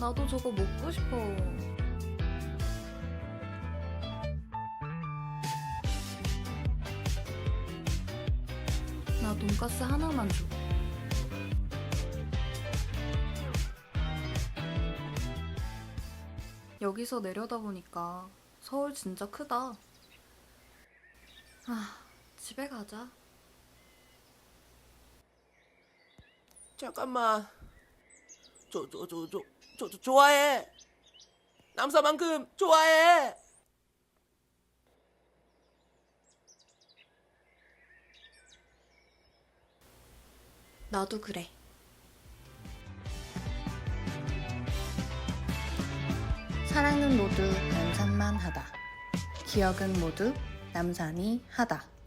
나도 저거 먹고 싶어. 나 돈가스 하나만 줘. 여기서 내려다보니까 서울 진짜 크다. 아, 집에 가자. 잠깐만. 저, 저, 저, 저, 저, 저 좋아해. 남사만큼 좋아해. 나도 그래. 사랑은 모두 남산만 하다. 기억은 모두 남산이 하다.